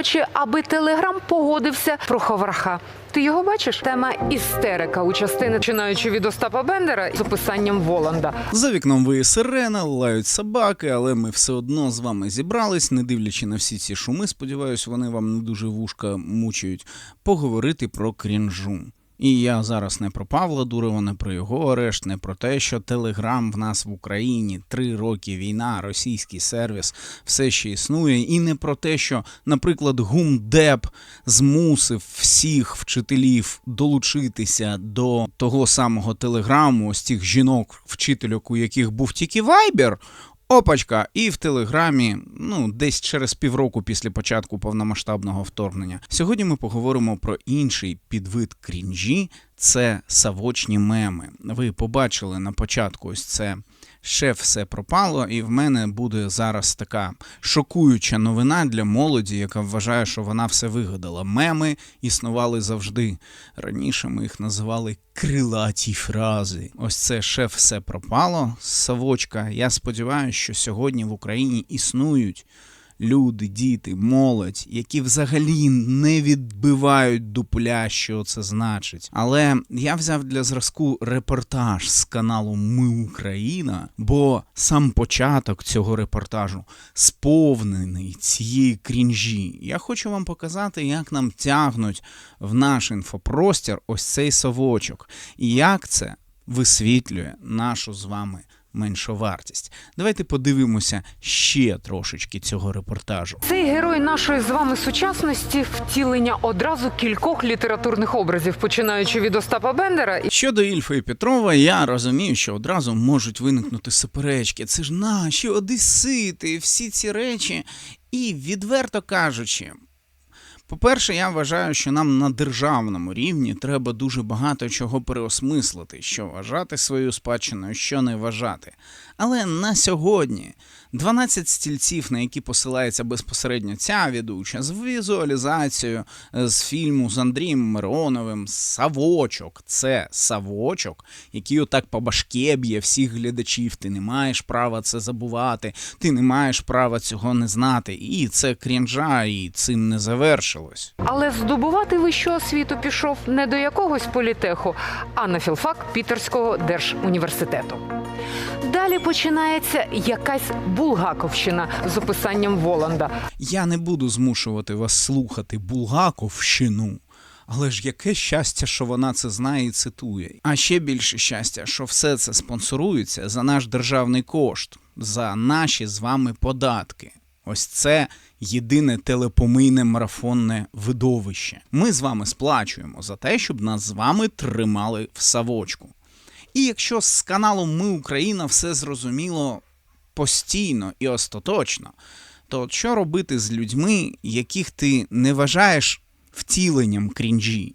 хоче, аби телеграм погодився про ховраха. Ти його бачиш? Тема істерика у частини, починаючи від Остапа Бендера з описанням Воланда. За вікном виє сирена, лають собаки, але ми все одно з вами зібрались, не дивлячи на всі ці шуми. Сподіваюсь, вони вам не дуже вушка мучають. Поговорити про крінжу. І я зараз не про Павла Дурова, не про його арешт, не про те, що Телеграм в нас в Україні три роки війна, російський сервіс все ще існує, і не про те, що, наприклад, Гумдеп змусив всіх вчителів долучитися до того самого телеграму, ось тих жінок, вчительок, у яких був тільки Вайбер. Опачка, і в Телеграмі, ну, десь через півроку після початку повномасштабного вторгнення. Сьогодні ми поговоримо про інший підвид крінжі це савочні меми. Ви побачили на початку ось це ще все пропало, і в мене буде зараз така шокуюча новина для молоді, яка вважає, що вона все вигадала. Меми існували завжди. Раніше ми їх називали крилаті фрази. Ось це ще все пропало. Савочка. Я сподіваюся, що сьогодні в Україні існують люди, діти, молодь, які взагалі не відбивають дупля, що це значить. Але я взяв для зразку репортаж з каналу Ми Україна, бо сам початок цього репортажу сповнений цієї крінжі. Я хочу вам показати, як нам тягнуть в наш інфопростір ось цей совочок, і як це висвітлює нашу з вами меншовартість. Давайте подивимося ще трошечки цього репортажу. Цей герой нашої з вами сучасності втілення одразу кількох літературних образів, починаючи від Остапа Бендера Щодо Ільфа і Петрова, я розумію, що одразу можуть виникнути суперечки. Це ж наші одесити, всі ці речі. І відверто кажучи, по-перше, я вважаю, що нам на державному рівні треба дуже багато чого переосмислити, що вважати свою спадщиною, що не вважати. Але на сьогодні 12 стільців, на які посилається безпосередньо ця ведуча, з візуалізацією з фільму з Андрієм Мироновим, Савочок. Це Савочок, який отак по башке б'є всіх глядачів. Ти не маєш права це забувати, ти не маєш права цього не знати. І це крінжа, і цим не завершилось. Але здобувати вищу освіту пішов не до якогось політеху, а на філфак Пітерського держуніверситету. Далі починається якась булгаковщина з описанням Воланда. Я не буду змушувати вас слухати Булгаковщину. Але ж яке щастя, що вона це знає і цитує. А ще більше щастя, що все це спонсорується за наш державний кошт, за наші з вами податки. Ось це єдине телепомийне марафонне видовище. Ми з вами сплачуємо за те, щоб нас з вами тримали в савочку. І якщо з каналом Ми Україна все зрозуміло постійно і остаточно, то от що робити з людьми, яких ти не вважаєш втіленням крінжі,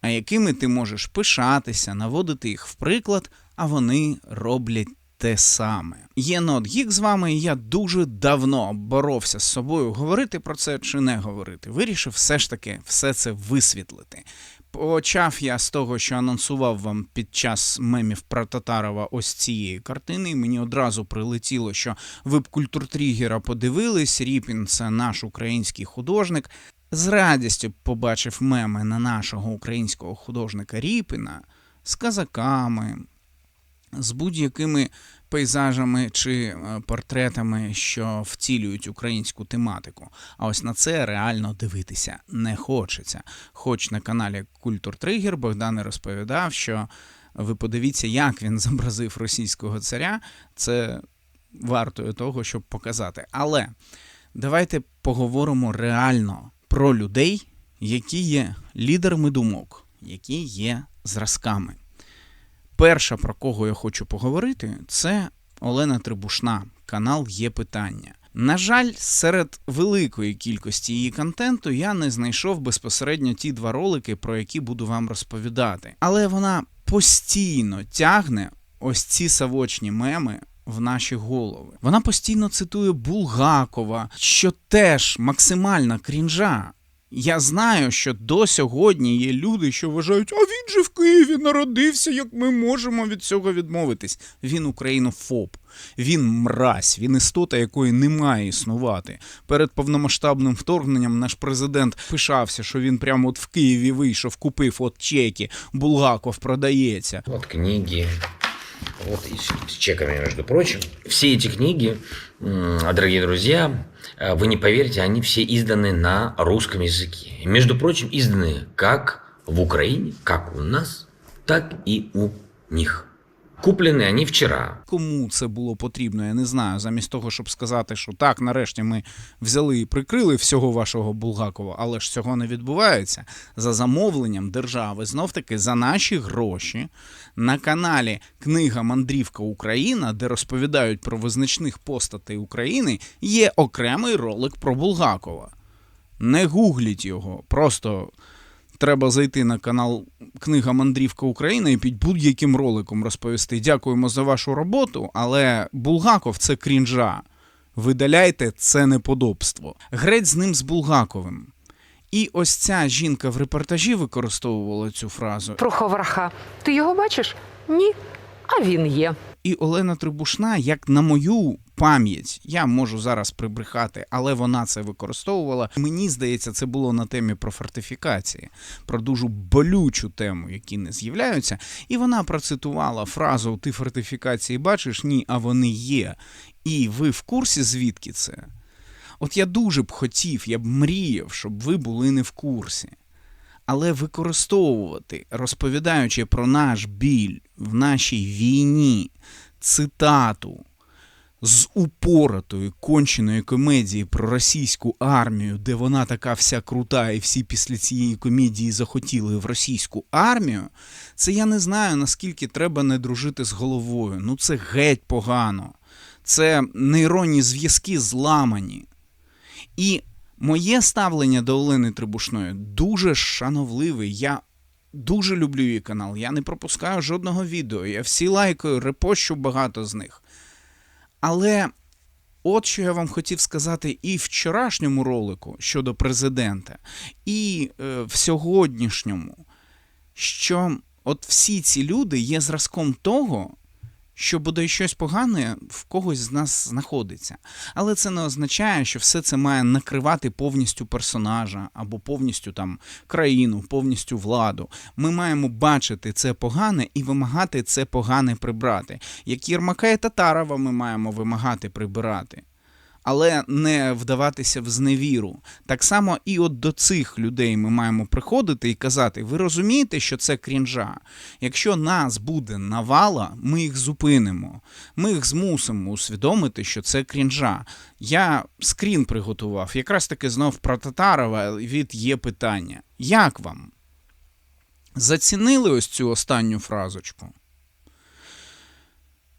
а якими ти можеш пишатися, наводити їх в приклад, а вони роблять те саме. Є Нотгік з вами, і я дуже давно боровся з собою говорити про це чи не говорити. Вирішив все ж таки все це висвітлити. Почав я з того, що анонсував вам під час мемів про Татарова ось цієї картини. Мені одразу прилетіло, що ви б культуртрігера подивились. Ріпін це наш український художник. З радістю побачив меми на нашого українського художника Ріпіна з казаками, з будь-якими пейзажами чи е, портретами, що втілюють українську тематику. А ось на це реально дивитися не хочеться. Хоч на каналі Культур Тригер Богдан розповідав, що ви подивіться, як він зобразив російського царя. Це вартує того, щоб показати. Але давайте поговоримо реально про людей, які є лідерами думок, які є зразками. Перша, про кого я хочу поговорити, це Олена Трибушна, канал Є питання. На жаль, серед великої кількості її контенту я не знайшов безпосередньо ті два ролики, про які буду вам розповідати. Але вона постійно тягне ось ці савочні меми в наші голови. Вона постійно цитує Булгакова, що теж максимальна крінжа. Я знаю, що до сьогодні є люди, що вважають, а він же в Києві народився, як ми можемо від цього відмовитись. Він українофоб, він мразь, він істота, якої не має існувати. Перед повномасштабним вторгненням наш президент пишався, що він прямо от в Києві вийшов, купив от чеки, Булгаков продається. Вот книги, вот и с, чеками, между прочим. Все эти книги, дорогие друзья, э, вы не поверите, они все изданы на русском языке. Между прочим, изданы как в Украине, как у нас, так и у них. Куплены они вчера. Кому це було потрібно, я не знаю. Замість того, щоб сказати, що так, нарешті ми взяли і прикрили всього вашого Булгакова, але ж цього не відбувається. За замовленням держави, знов таки за наші гроші на каналі Книга Мандрівка Україна, де розповідають про визначних постатей України, є окремий ролик про Булгакова. Не гугліть його, просто треба зайти на канал Книга Мандрівка Україна і під будь-яким роликом розповісти. Дякуємо за вашу роботу, але Булгаков це крінжа. Видаляйте це неподобство. Греть з ним з Булгаковим. І ось ця жінка в репортажі використовувала цю фразу. Про Ховраха. Ти його бачиш? Ні. А він є. І Олена Трибушна, як на мою пам'ять, я можу зараз прибрехати, але вона це використовувала. Мені здається, це було на темі про фортифікації, про дуже болючу тему, які не з'являються. І вона процитувала фразу Ти фортифікації бачиш? Ні, а вони є. І ви в курсі, звідки це? От я дуже б хотів, я б мріяв, щоб ви були не в курсі. Але використовувати, розповідаючи про наш біль в нашій війні, цитату з упоратої конченої комедії про російську армію, де вона така вся крута, і всі після цієї комедії захотіли в російську армію, це я не знаю, наскільки треба не дружити з головою. Ну це геть погано. Це нейронні зв'язки зламані. І моє ставлення до Олени Трибушної дуже шановливе. Я дуже люблю її канал. Я не пропускаю жодного відео. Я всі лайкаю, репощу багато з них. Але от що я вам хотів сказати і в вчорашньому ролику щодо президента, і е, в сьогоднішньому, що от всі ці люди є зразком того, що буде щось погане в когось з нас знаходиться. Але це не означає, що все це має накривати повністю персонажа або повністю там країну, повністю владу. Ми маємо бачити це погане і вимагати це погане прибрати. Як Єрмака і Татарова ми маємо вимагати прибирати. Але не вдаватися в зневіру. Так само і от до цих людей ми маємо приходити і казати: ви розумієте, що це крінжа? Якщо нас буде навала, ми їх зупинимо. Ми їх змусимо усвідомити, що це крінжа. Я скрін приготував, якраз таки знов про Татарова від є питання. Як вам? Зацінили ось цю останню фразочку?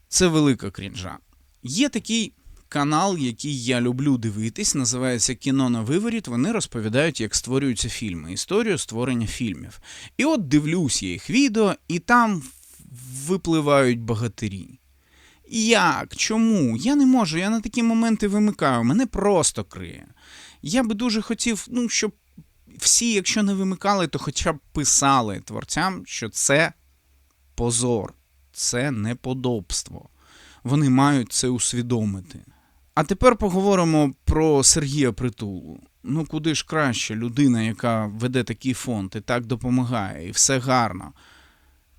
Це велика крінжа. Є такий канал, який я люблю дивитись, називається Кіно на виворіт. Вони розповідають, як створюються фільми, історію створення фільмів. І от дивлюсь я їх відео, і там випливають богатирі. Як? Чому? Я не можу, я на такі моменти вимикаю, мене просто криє. Я би дуже хотів, ну, щоб всі, якщо не вимикали, то хоча б писали творцям, що це позор, це неподобство. Вони мають це усвідомити. А тепер поговоримо про Сергія Притулу. Ну куди ж краще людина, яка веде такий фонд і так допомагає, і все гарно.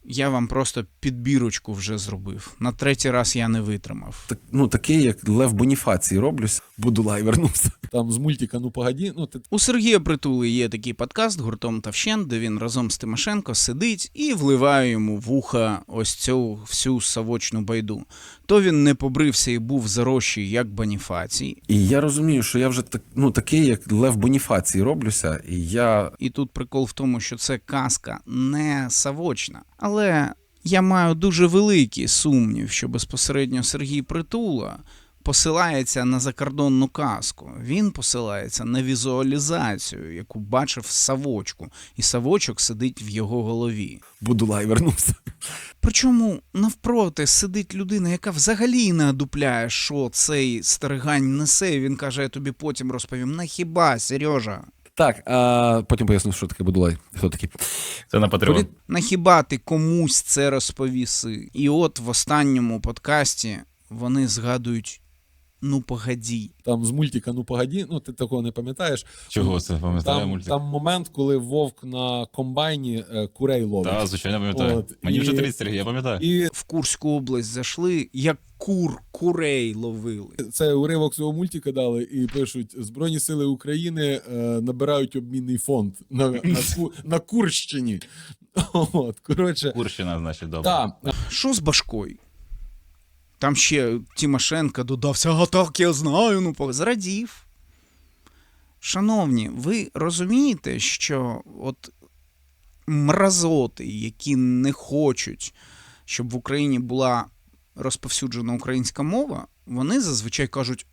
Я вам просто підбірочку вже зробив. На третій раз я не витримав. так, ну, такий, як Лев Боніфацій роблюсь, Будулай вернувся. Там з мультика «Ну погоді», ну ти У Сергія Притули є такий подкаст гуртом Тавщен, де він разом з Тимошенко сидить і вливає йому в уха ось цю всю савочну байду. То він не побрився і був зарощий, як Боніфацій. І я розумію, що я вже так, ну, такий, як Лев Боніфацій роблюся, і я І тут прикол в тому, що це казка не савочна. Але я маю дуже великий сумнів, що безпосередньо Сергій Притула посилається на закордонну казку. Він посилається на візуалізацію, яку бачив савочку, і савочок сидить в його голові. Будулай вернувся. Причому навпроти сидить людина, яка взагалі не одупляє, що цей старигань несе. і Він каже, я тобі потім розповім. На хіба, Сережа? Так, а, потім поясню, що таке Будулай. Хто такий? Це на. Політ- На хіба ти комусь це розповіси? І от в останньому подкасті вони згадують ну погоді. Там з мультика Ну погоді, ну ти такого не пам'ятаєш. Чого це пам'ятаю Там, мультик? там момент, коли вовк на комбайні е, курей ловить. Так, звичайно, пам'ятаю. От, Мені і- вже 30 років, я пам'ятаю. І В Курську область зайшли, як кур, курей ловили. це уривок цього мультика дали і пишуть: Збройні сили України е, набирають обмінний фонд на, на, Ку- на Курщині. От, коротше, Курщина, значить, добре. так, Що з башкою? Там ще Тимошенко додався, а так я знаю, ну зрадів. Шановні, ви розумієте, що от мразоти, які не хочуть, щоб в Україні була розповсюджена українська мова, вони зазвичай кажуть: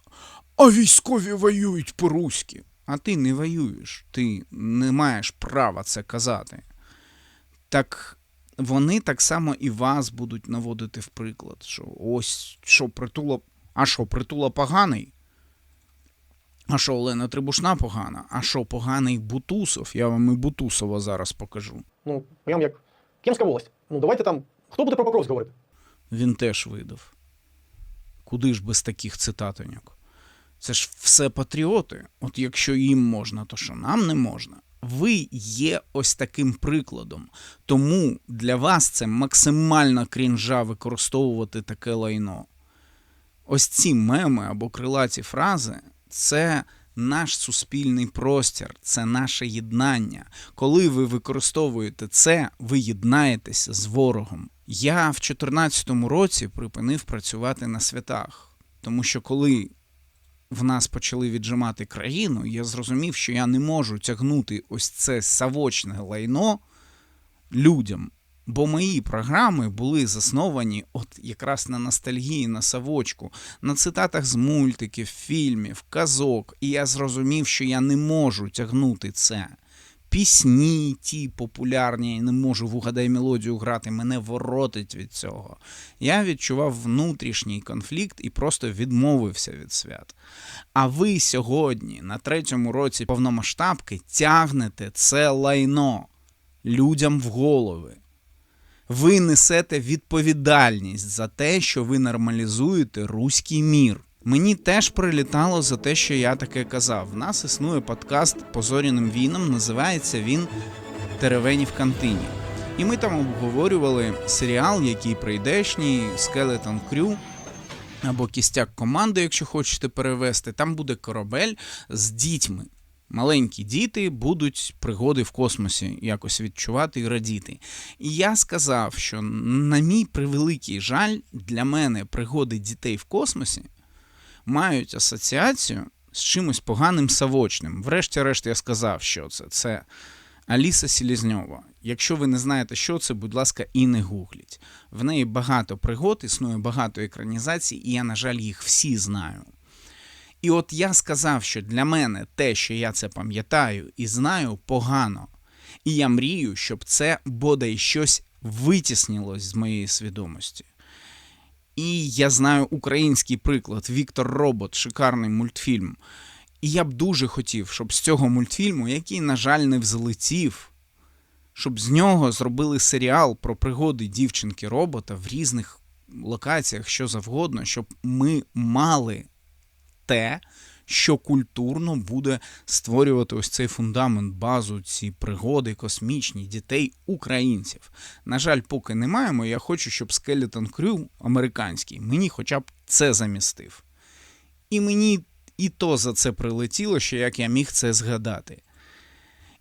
а військові воюють по-руськи. А ти не воюєш, ти не маєш права це казати. Так вони так само і вас будуть наводити в приклад, що ось що притула. А що, притула поганий? А що, Олена Трибушна погана? А що, поганий Бутусов? Я вам і Бутусова зараз покажу. Ну, прям як Кемська волость. Ну, давайте там. Хто буде про Покровськ говорити? Він теж видав. Куди ж без таких цитатоньок? Це ж все патріоти. От якщо їм можна, то що нам не можна? Ви є ось таким прикладом. Тому для вас це максимально крінжа використовувати таке лайно. Ось ці меми або крилаті фрази це наш суспільний простір, це наше єднання. Коли ви використовуєте це, ви єднаєтеся з ворогом. Я в 2014 році припинив працювати на святах, тому що коли в нас почали віджимати країну, я зрозумів, що я не можу тягнути ось це савочне лайно людям. Бо мої програми були засновані от якраз на ностальгії, на савочку, на цитатах з мультиків, фільмів, казок. І я зрозумів, що я не можу тягнути це. Пісні ті популярні, не можу в угадай мелодію грати, мене воротить від цього. Я відчував внутрішній конфлікт і просто відмовився від свят. А ви сьогодні, на третьому році повномасштабки, тягнете це лайно людям в голови. Ви несете відповідальність за те, що ви нормалізуєте руський мір. Мені теж прилітало за те, що я таке казав. В нас існує подкаст по зоряним війнам, називається він Теревені в кантині. І ми там обговорювали серіал, який прийдешній, Skeleton Crew, або кістяк команди, якщо хочете перевести. Там буде корабель з дітьми. Маленькі діти будуть пригоди в космосі якось відчувати і радіти. І я сказав, що на мій превеликий жаль, для мене пригоди дітей в космосі мають асоціацію з чимось поганим савочним. Врешті-решт я сказав, що це. Це Аліса Селізньова. Якщо ви не знаєте, що це, будь ласка, і не гугліть. В неї багато пригод, існує багато екранізацій, і я, на жаль, їх всі знаю. І от я сказав, що для мене те, що я це пам'ятаю і знаю, погано. І я мрію, щоб це бодай щось витіснилось з моєї свідомості. І я знаю український приклад Віктор Робот, шикарний мультфільм. І я б дуже хотів, щоб з цього мультфільму, який, на жаль, не взлетів, щоб з нього зробили серіал про пригоди дівчинки робота в різних локаціях, що завгодно, щоб ми мали те, що культурно буде створювати ось цей фундамент, базу, ці пригоди космічні дітей українців. На жаль, поки не маємо. Я хочу, щоб Skeleton Crew американський мені хоча б це замістив. І мені і то за це прилетіло, що як я міг це згадати.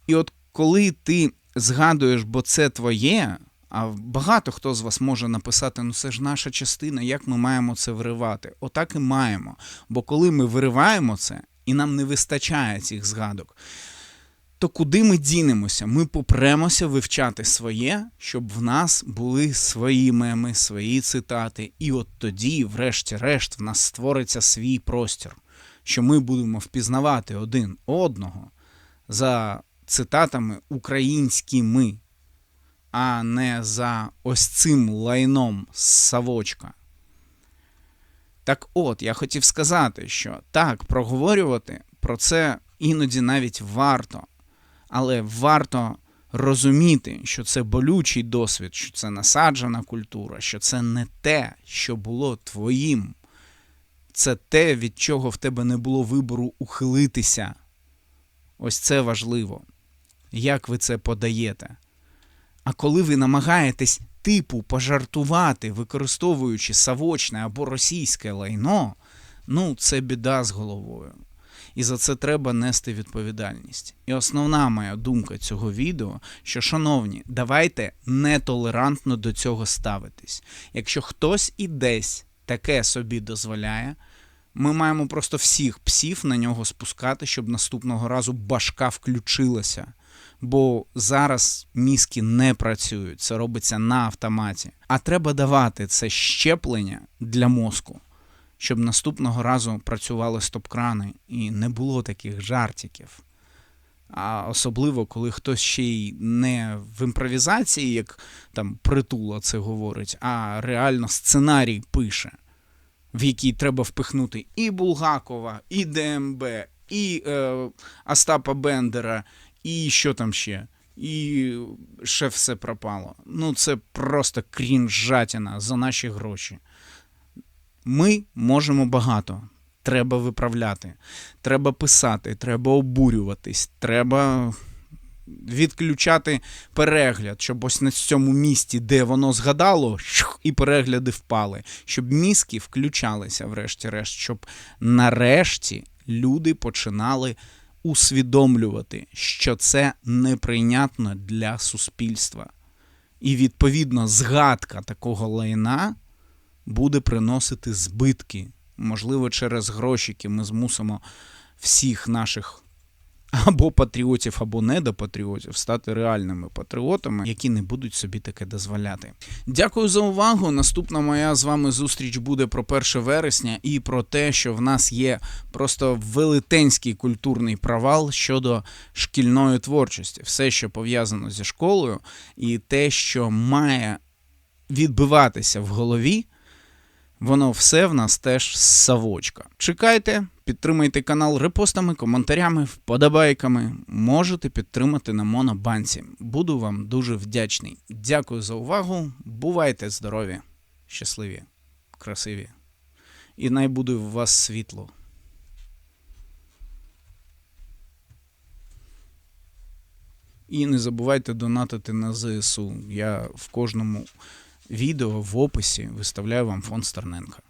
І от коли ти згадуєш, бо це твоє, а багато хто з вас може написати: ну це ж наша частина, як ми маємо це виривати? Отак і маємо. Бо коли ми вириваємо це, і нам не вистачає цих згадок, то куди ми дінемося? Ми попремося вивчати своє, щоб в нас були свої меми, свої цитати. І от тоді, врешті-решт, в нас створиться свій простір, що ми будемо впізнавати один одного за цитатами українськими, а не за ось цим лайном з Савочка. Так от, я хотів сказати, що так, проговорювати про це іноді навіть варто. Але варто розуміти, що це болючий досвід, що це насаджена культура, що це не те, що було твоїм. Це те, від чого в тебе не було вибору ухилитися. Ось це важливо. Як ви це подаєте? А коли ви намагаєтесь типу пожартувати, використовуючи савочне або російське лайно, ну це біда з головою. І за це треба нести відповідальність. І основна моя думка цього відео, що, шановні, давайте нетолерантно до цього ставитись. Якщо хтось і десь таке собі дозволяє, ми маємо просто всіх псів на нього спускати, щоб наступного разу башка включилася. Бо зараз мізки не працюють, це робиться на автоматі. А треба давати це щеплення для мозку, щоб наступного разу працювали стоп-крани і не було таких жартиків. А особливо, коли хтось ще й не в імпровізації, як там притула це говорить, а реально сценарій пише, в який треба впихнути і Булгакова, і ДМБ, і е, Остапа Бендера, і що там ще. І ще все пропало. Ну, це просто крінжатіна за наші гроші. Ми можемо багато. Треба виправляти, треба писати, треба обурюватись, треба відключати перегляд, щоб ось на цьому місці, де воно згадало, і перегляди впали, щоб мізки включалися, врешті-решт, щоб нарешті люди починали усвідомлювати, що це неприйнятно для суспільства. І відповідно згадка такого лайна буде приносити збитки. Можливо, через гроші, які ми змусимо всіх наших або патріотів, або недопатріотів стати реальними патріотами, які не будуть собі таке дозволяти. Дякую за увагу. Наступна моя з вами зустріч буде про 1 вересня і про те, що в нас є просто велетенський культурний провал щодо шкільної творчості, все, що пов'язано зі школою, і те, що має відбиватися в голові. Воно все в нас теж савочка. Чекайте, підтримайте канал репостами, коментарями, вподобайками. Можете підтримати на Монобанці. Буду вам дуже вдячний. Дякую за увагу. Бувайте здорові, щасливі, красиві. І най буде в вас світло. І не забувайте донатити на ЗСУ. Я в кожному відео в описі виставляю вам фонд Стерненка.